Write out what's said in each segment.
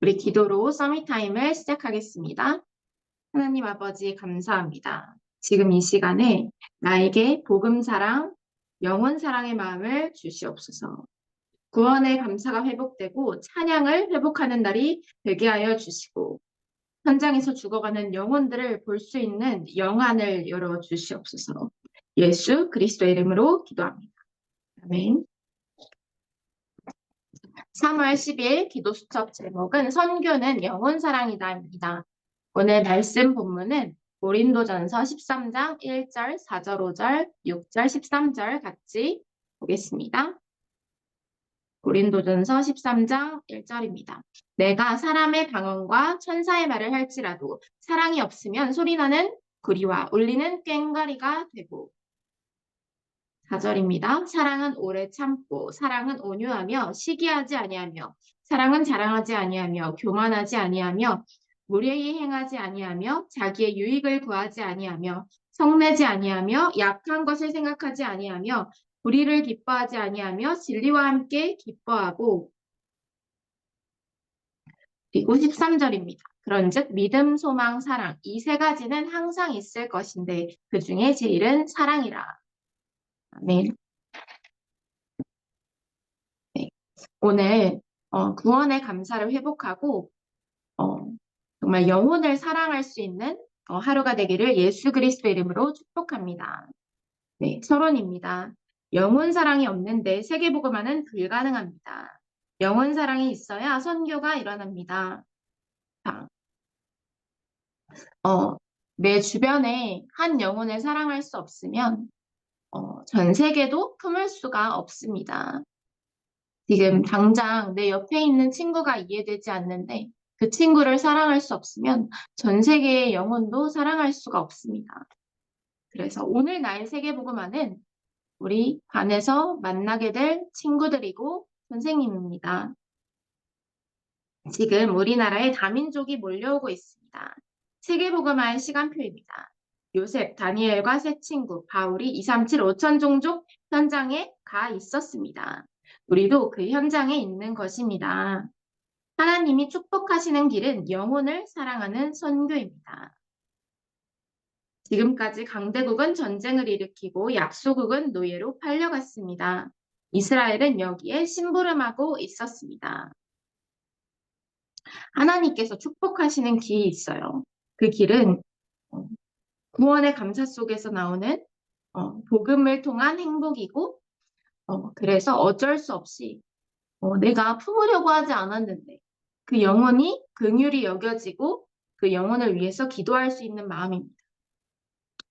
우리 기도로 서밋타임을 시작하겠습니다. 하나님 아버지 감사합니다. 지금 이 시간에 나에게 복음 사랑, 영혼 사랑의 마음을 주시옵소서. 구원의 감사가 회복되고 찬양을 회복하는 날이 되게 하여 주시고 현장에서 죽어가는 영혼들을 볼 수 있는 영안을 열어 주시옵소서. 예수 그리스도의 이름으로 기도합니다. 아멘. 3월 10일 기도 수첩 제목은 선교는 영혼 사랑이다입니다. 오늘 말씀 본문은 고린도전서 13장 1절, 4절, 5절, 6절, 13절 같이 보겠습니다. 고린도전서 13장 1절입니다. 내가 사람의 방언과 천사의 말을 할지라도 사랑이 없으면 소리나는 구리와 울리는 꽹과리가 되고 4절입니다. 사랑은 오래 참고 사랑은 온유하며 시기하지 아니하며 사랑은 자랑하지 아니하며 교만하지 아니하며 무례히 행하지 아니하며 자기의 유익을 구하지 아니하며 성내지 아니하며 약한 것을 생각하지 아니하며 불의를 기뻐하지 아니하며 진리와 함께 기뻐하고 그리고 13절입니다. 그런즉 믿음, 소망, 사랑 이 세 가지는 항상 있을 것인데 그 중에 제일은 사랑이라. 아멘. 네. 오늘 어, 구원의 감사를 회복하고 어, 정말 영혼을 사랑할 수 있는 어, 하루가 되기를 예수 그리스도 이름으로 축복합니다. 네, 서론입니다. 영혼 사랑이 없는데 세계복음화는 불가능합니다. 영혼 사랑이 있어야 선교가 일어납니다. 자, 어, 내 주변에 한 영혼을 사랑할 수 없으면 어, 전 세계도 품을 수가 없습니다. 지금 당장 내 옆에 있는 친구가 이해되지 않는데 그 친구를 사랑할 수 없으면 전 세계의 영혼도 사랑할 수가 없습니다. 그래서 오늘 나의 세계복음화는 우리 반에서 만나게 될 친구들이고 선생님입니다. 지금 우리나라에 다민족이 몰려오고 있습니다. 세계복음화의 시간표입니다. 요셉, 다니엘과 세 친구, 바울이 237 5천 종족 현장에 가 있었습니다. 우리도 그 현장에 있는 것입니다. 하나님이 축복하시는 길은 영혼을 사랑하는 선교입니다. 지금까지 강대국은 전쟁을 일으키고 약소국은 노예로 팔려갔습니다. 이스라엘은 여기에 심부름하고 있었습니다. 하나님께서 축복하시는 길이 있어요. 그 길은 구원의 감사 속에서 나오는 어, 복음을 통한 행복이고 어, 그래서 어쩔 수 없이 어, 내가 품으려고 하지 않았는데 그 영혼이 긍휼히 여겨지고 그 영혼을 위해서 기도할 수 있는 마음입니다.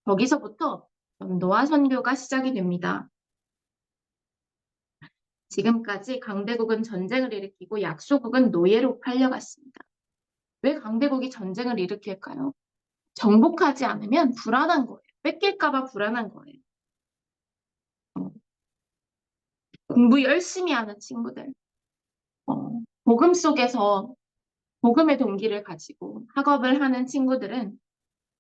거기서부터 전도와 선교가 시작이 됩니다. 지금까지 강대국은 전쟁을 일으키고 약소국은 노예로 팔려갔습니다. 왜 강대국이 전쟁을 일으킬까요? 정복하지 않으면 불안한 거예요. 뺏길까봐 불안한 거예요. 어. 공부 열심히 하는 친구들, 어, 복음 속에서 복음의 동기를 가지고 학업을 하는 친구들은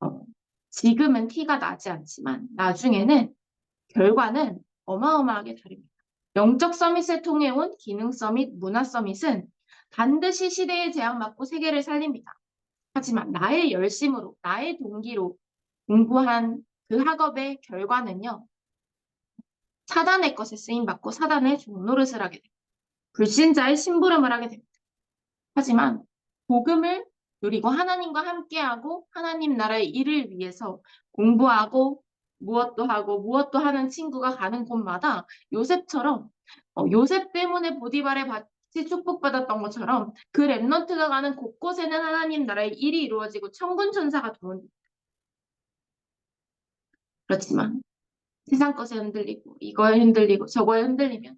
어, 지금은 티가 나지 않지만 나중에는 결과는 어마어마하게 다릅니다. 영적 서밋을 통해 온 기능 서밋, 문화 서밋은 반드시 시대의 제약 맞고 세계를 살립니다. 하지만 나의 열심으로, 나의 동기로 공부한 그 학업의 결과는요, 사단의 것에 쓰임받고 사단의 종노릇을 하게 됩니다. 불신자의 심부름을 하게 됩니다. 하지만 복음을 누리고 하나님과 함께하고 하나님 나라의 일을 위해서 공부하고 무엇도 하고 무엇도 하는 친구가 가는 곳마다 요셉처럼 어, 요셉 때문에 보디발의 축복받았던 것처럼 그 랩넌트가 가는 곳곳에는 하나님 나라의 일이 이루어지고 천군 천사가 도는 그렇지만 세상 것에 흔들리고 이거에 흔들리고 저거에 흔들리면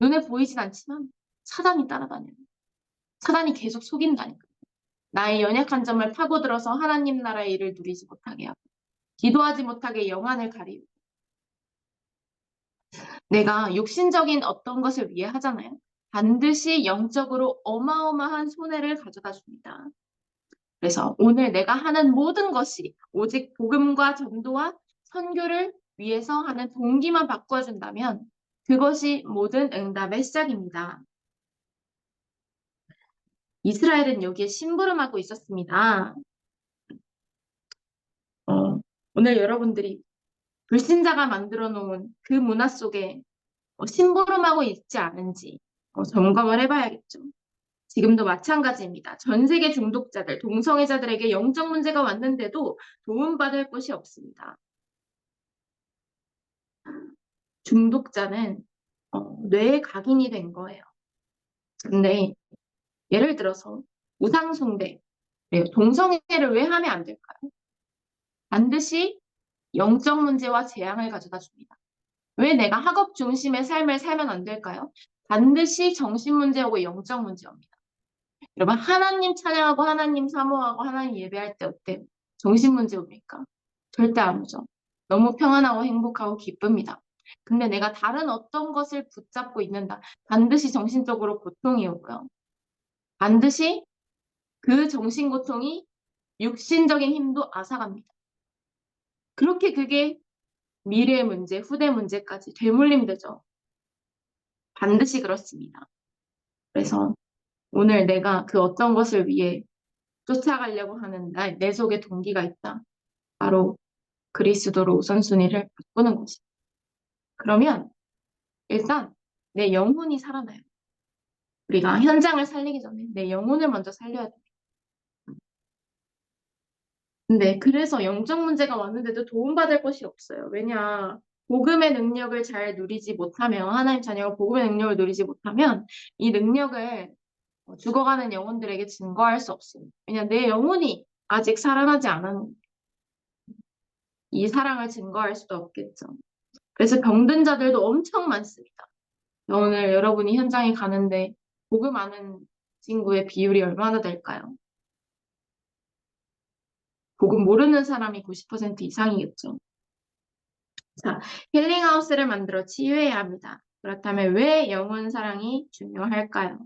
눈에 보이진 않지만 사단이 따라다녀요. 사단이 계속 속인다니까. 나의 연약한 점을 파고들어서 하나님 나라의 일을 누리지 못하게 하고 기도하지 못하게 영안을 가리고 내가 육신적인 어떤 것을 위해 하잖아요. 반드시 영적으로 어마어마한 손해를 가져다 줍니다. 그래서 오늘 내가 하는 모든 것이 오직 복음과 전도와 선교를 위해서 하는 동기만 바꿔준다면 그것이 모든 응답의 시작입니다. 이스라엘은 여기에 심부름하고 있었습니다. 어, 오늘 여러분들이 불신자가 만들어 놓은 그 문화 속에 어, 심부름하고 있지 않은지 어, 점검을 해봐야겠죠. 지금도 마찬가지입니다. 전 세계 중독자들, 동성애자들에게 영적 문제가 왔는데도 도움받을 곳이 없습니다. 중독자는 어, 뇌에 각인이 된 거예요. 근데 예를 들어서 우상숭배, 네, 동성애를 왜 하면 안 될까요? 반드시 영적 문제와 재앙을 가져다 줍니다. 왜 내가 학업 중심의 삶을 살면 안 될까요? 반드시 정신 문제하고 영적 문제입니다. 여러분 하나님 찬양하고 하나님 사모하고 하나님 예배할 때 어때요? 정신 문제 옵니까? 절대 안 오죠. 너무 평안하고 행복하고 기쁩니다. 근데 내가 다른 어떤 것을 붙잡고 있는다. 반드시 정신적으로 고통이 오고요. 반드시 그 정신 고통이 육신적인 힘도 앗아갑니다. 그렇게 그게 미래 문제, 후대 문제까지 되물림 되죠. 반드시 그렇습니다. 그래서 오늘 내가 그 어떤 것을 위해 쫓아가려고 하는 나, 내 속에 동기가 있다. 바로 그리스도로 우선순위를 바꾸는 것이. 그러면 일단 내 영혼이 살아나요. 우리가 현장을 살리기 전에 내 영혼을 먼저 살려야 돼. 근데 그래서 영적 문제가 왔는데도 도움받을 것이 없어요. 왜냐, 복음의 능력을 잘 누리지 못하면, 하나님 자녀가 복음의 능력을 누리지 못하면, 이 능력을 죽어가는 영혼들에게 증거할 수 없습니다. 왜냐, 내 영혼이 아직 살아나지 않은 이 사랑을 증거할 수도 없겠죠. 그래서 병든 자들도 엄청 많습니다. 오늘 여러분이 현장에 가는데 복음 아는 친구의 비율이 얼마나 될까요? 복음 모르는 사람이 90% 이상이겠죠. 자, 힐링하우스를 만들어 치유해야 합니다. 그렇다면 왜 영혼 사랑이 중요할까요?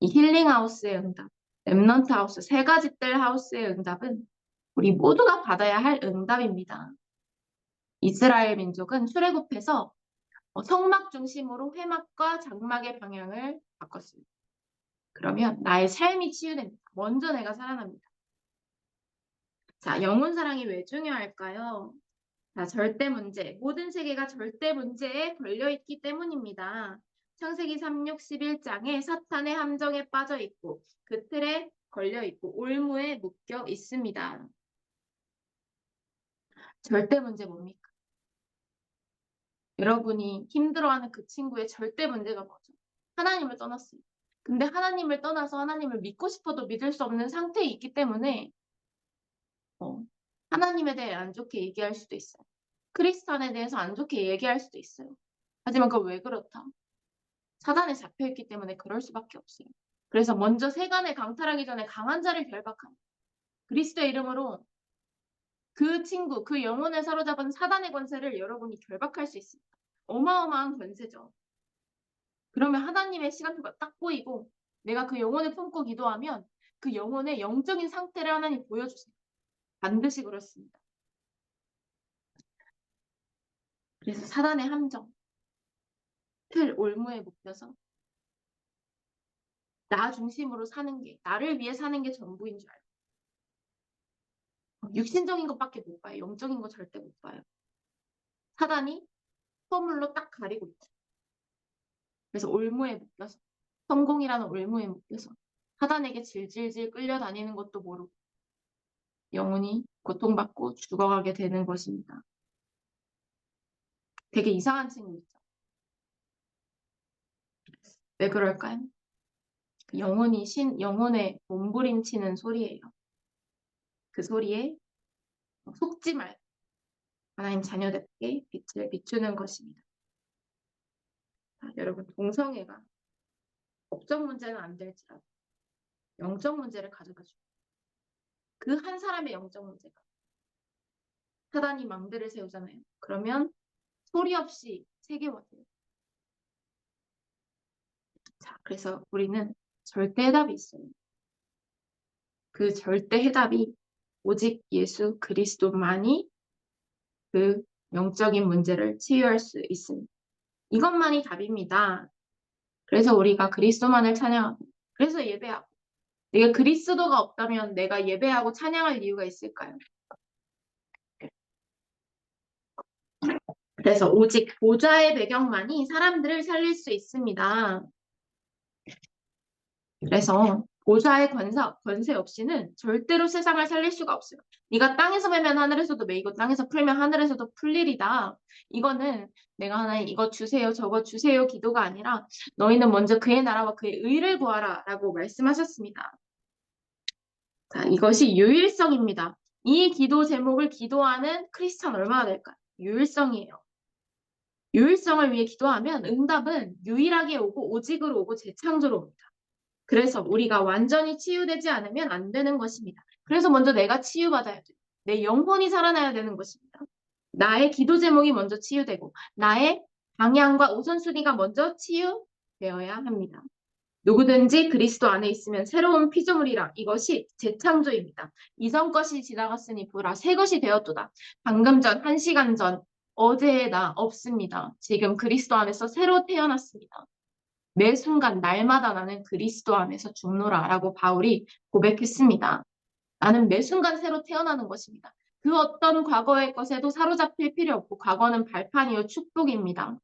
이 힐링하우스의 응답, 랩넌트 하우스, 세 가지 뜰 하우스의 응답은 우리 모두가 받아야 할 응답입니다. 이스라엘 민족은 출애굽해서 어, 성막 중심으로 회막과 장막의 방향을 바꿨습니다. 그러면 나의 삶이 치유됩니다. 먼저 내가 살아납니다. 자, 영혼 사랑이 왜 중요할까요? 자, 절대 문제. 모든 세계가 절대 문제에 걸려있기 때문입니다. 창세기 3, 6, 11장에 사탄의 함정에 빠져 있고 그 틀에 걸려 있고 올무에 묶여 있습니다. 절대 문제 뭡니까? 여러분이 힘들어하는 그 친구의 절대 문제가 뭐죠? 하나님을 떠났어요. 근데 하나님을 떠나서 하나님을 믿고 싶어도 믿을 수 없는 상태에 있기 때문에 어, 하나님에 대해 안 좋게 얘기할 수도 있어요. 크리스찬에 대해서 안 좋게 얘기할 수도 있어요. 하지만 그거 왜 그렇다? 사단에 잡혀있기 때문에 그럴 수밖에 없어요. 그래서 먼저 세간에 강탈하기 전에 강한 자를 결박합니다. 그리스도의 이름으로 그 친구, 그 영혼을 사로잡은 사단의 권세를 여러분이 결박할 수 있습니다. 어마어마한 권세죠. 그러면 하나님의 시간표가 딱 보이고 내가 그 영혼을 품고 기도하면 그 영혼의 영적인 상태를 하나님 보여주세요. 반드시 그렇습니다. 그래서 사단의 함정, 틀 올무에 묶여서 나 중심으로 사는 게, 나를 위해 사는 게 전부인 줄 알고. 육신적인 것밖에 못 봐요. 영적인 거 절대 못 봐요. 사단이 허물로 딱 가리고 있죠. 그래서 올무에 묶여서, 성공이라는 올무에 묶여서 사단에게 질질질 끌려다니는 것도 모르고 영혼이 고통받고 죽어가게 되는 것입니다. 되게 이상한 있죠. 왜 그럴까요? 그 영혼이 신, 영혼의 몸부림치는 소리예요. 그 소리에 속지 말고 하나님 자녀답게 빛을 비추는 것입니다. 자, 여러분 동성애가 법적 문제는 안 될지라도 영적 문제를 가져다 줍니다. 그 한 사람의 영적 문제가 사단이 망대를 세우잖아요. 그러면 소리 없이 세계화돼요. 자, 그래서 우리는 절대 해답이 있어요. 그 절대 해답이 오직 예수 그리스도만이 그 영적인 문제를 치유할 수 있습니다. 이것만이 답입니다. 그래서 우리가 그리스도만을 찬양하고, 그래서 예배하고, 내가 그리스도가 없다면 내가 예배하고 찬양할 이유가 있을까요? 그래서 오직 보좌의 배경만이 사람들을 살릴 수 있습니다. 그래서 보좌의 권사, 권세 없이는 절대로 세상을 살릴 수가 없어요. 네가 땅에서 매면 하늘에서도 매이고 땅에서 풀면 하늘에서도 풀리리다. 이거는 내가 하나님 이거 주세요 저거 주세요 기도가 아니라 너희는 먼저 그의 나라와 그의 의를 구하라 라고 말씀하셨습니다. 자, 이것이 유일성입니다. 이 기도 제목을 기도하는 크리스찬 얼마나 될까요? 유일성이에요. 유일성을 위해 기도하면 응답은 유일하게 오고 오직으로 오고 재창조로 옵니다. 그래서 우리가 완전히 치유되지 않으면 안 되는 것입니다. 그래서 먼저 내가 치유받아야 돼요. 내 영혼이 살아나야 되는 것입니다. 나의 기도 제목이 먼저 치유되고 나의 방향과 우선순위가 먼저 치유되어야 합니다. 누구든지 그리스도 안에 있으면 새로운 피조물이라 이것이 재창조입니다. 이전 것이 지나갔으니 보라 새 것이 되었도다. 방금 전, 한 시간 전, 어제의 나 없습니다. 지금 그리스도 안에서 새로 태어났습니다. 매 순간 날마다 나는 그리스도 안에서 죽노라라고 바울이 고백했습니다. 나는 매 순간 새로 태어나는 것입니다. 그 어떤 과거의 것에도 사로잡힐 필요 없고 과거는 발판이요 축복입니다.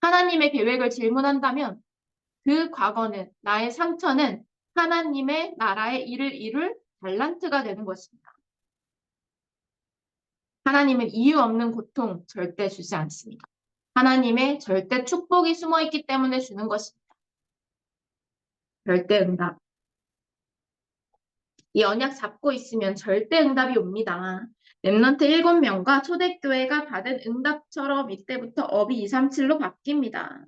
하나님의 계획을 질문한다면 그 과거는 나의 상처는 하나님의 나라의 일을 이룰 달란트가 되는 것입니다. 하나님은 이유 없는 고통 절대 주지 않습니다. 하나님의 절대 축복이 숨어 있기 때문에 주는 것입니다. 절대 응답. 이 언약 잡고 있으면 절대 응답이 옵니다. 랩넌트 7명과 초대교회가 받은 응답처럼 이때부터 업이 237로 바뀝니다.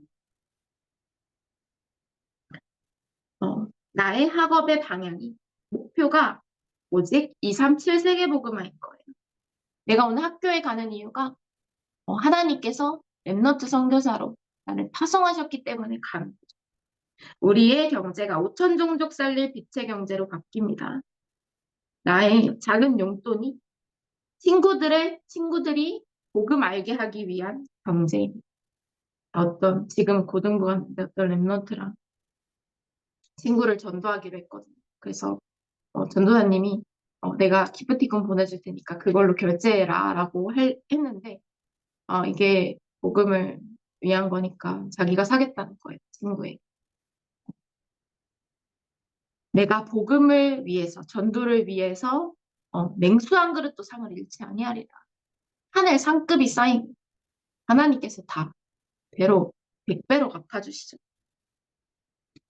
어, 나의 학업의 방향이, 목표가 오직 237 세계복음화인 거예요. 내가 오늘 학교에 가는 이유가 어, 하나님께서 랩넌트 선교사로 나를 파송하셨기 때문에 가는 거죠. 우리의 경제가 5천 종족 살릴 빛의 경제로 바뀝니다. 나의 작은 용돈이 친구들의 친구들이 복음 알게 하기 위한 경제입니다. 어떤 지금 고등부 갔는데 어떤 랩런트랑 친구를 전도하기로 했거든요. 그래서 어, 전도사님이 어, 내가 기프티콘 보내줄 테니까 그걸로 결제해라 라고 할, 했는데 어, 이게 복음을 위한 거니까 자기가 사겠다는 거예요. 친구에게. 내가 복음을 위해서, 전도를 위해서 어, 맹수 한 그릇도 상을 잃지 아니하리라. 하늘 상급이 쌓인 하나님께서 다 배로, 백배로 갚아주시죠.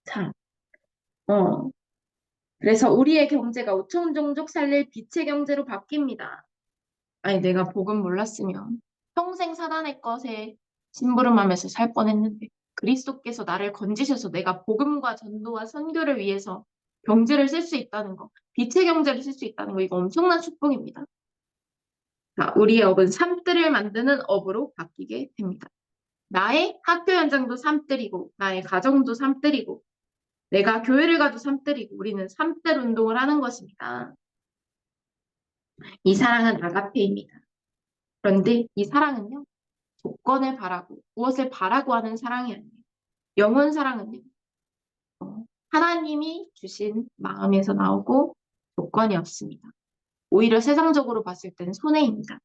자, 어, 그래서 우리의 경제가 5천 종족 살릴 빛의 경제로 바뀝니다. 아니, 내가 복음 몰랐으면 평생 사단의 것에 심부름하면서 살 뻔했는데 그리스도께서 나를 건지셔서 내가 복음과 전도와 선교를 위해서 경제를 쓸 수 있다는 거, 빛의 경제를 쓸 수 있다는 거, 이거 엄청난 축복입니다. 자, 우리의 업은 삶들을 만드는 업으로 바뀌게 됩니다. 나의 학교 현장도 삶들이고, 나의 가정도 삶들이고, 내가 교회를 가도 삶들이고, 우리는 삶들 운동을 하는 것입니다. 이 사랑은 아가페입니다. 그런데 이 사랑은요, 조건을 바라고, 무엇을 바라고 하는 사랑이 아니에요. 영원 사랑은요, 어, 하나님이 주신 마음에서 나오고 조건이 없습니다. 오히려 세상적으로 봤을 때는 손해입니다.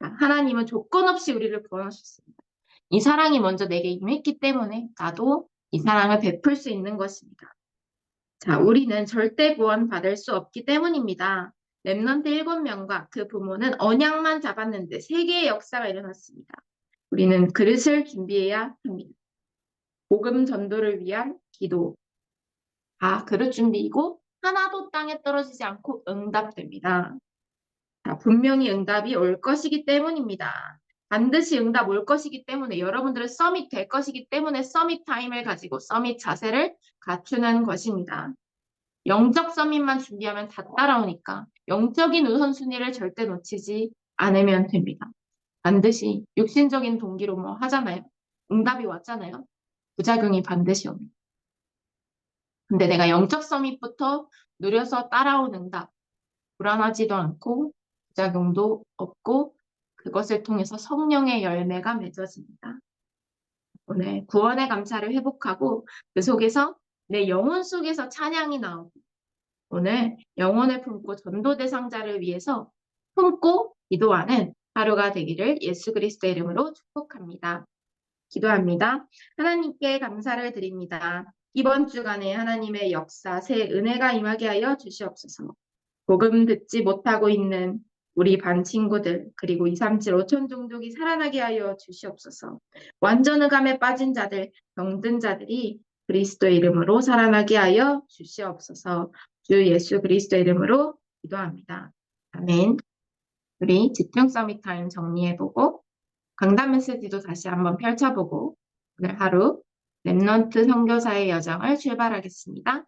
하나님은 조건 없이 우리를 구원하셨습니다. 이 사랑이 먼저 내게 임했기 때문에 나도 이 사랑을 베풀 수 있는 것입니다. 자, 우리는 절대 구원 받을 수 없기 때문입니다. 랩넌트 7명과 그 부모는 언약만 잡았는데 세계의 역사가 일어났습니다. 우리는 그릇을 준비해야 합니다. 복음 전도를 위한 기도, 아, 그릇 준비이고 하나도 땅에 떨어지지 않고 응답됩니다. 자, 분명히 응답이 올 것이기 때문입니다. 반드시 응답 올 것이기 때문에 여러분들은 서밋 될 것이기 때문에 서밋 타임을 가지고 서밋 자세를 갖추는 것입니다. 영적 서밋만 준비하면 다 따라오니까 영적인 우선순위를 절대 놓치지 않으면 됩니다. 반드시 육신적인 동기로 뭐 하잖아요. 응답이 왔잖아요. 부작용이 반드시 옵니다. 근데 내가 영적 서밋부터 누려서 응답, 불안하지도 않고 부작용도 없고 그것을 통해서 성령의 열매가 맺어집니다. 오늘 구원의 감사를 회복하고 그 속에서 내 영혼 속에서 찬양이 나오고 오늘 영혼을 품고 전도 대상자를 위해서 품고 기도하는 하루가 되기를 예수 그리스도의 이름으로 축복합니다. 기도합니다. 하나님께 감사를 드립니다. 이번 주간에 하나님의 역사, 새 은혜가 임하게 하여 주시옵소서. 복음 듣지 못하고 있는 우리 반 친구들, 그리고 237 5천 종족이 살아나게 하여 주시옵소서. 완전 흑암에 빠진 자들, 병든 자들이 그리스도의 이름으로 살아나게 하여 주시옵소서. 주 예수 그리스도의 이름으로 기도합니다. 아멘. 우리 집중 서밋 타임 정리해보고 강단 메시지도 다시 한번 펼쳐보고 오늘 하루 랩넌트 선교사의 여정을 출발하겠습니다.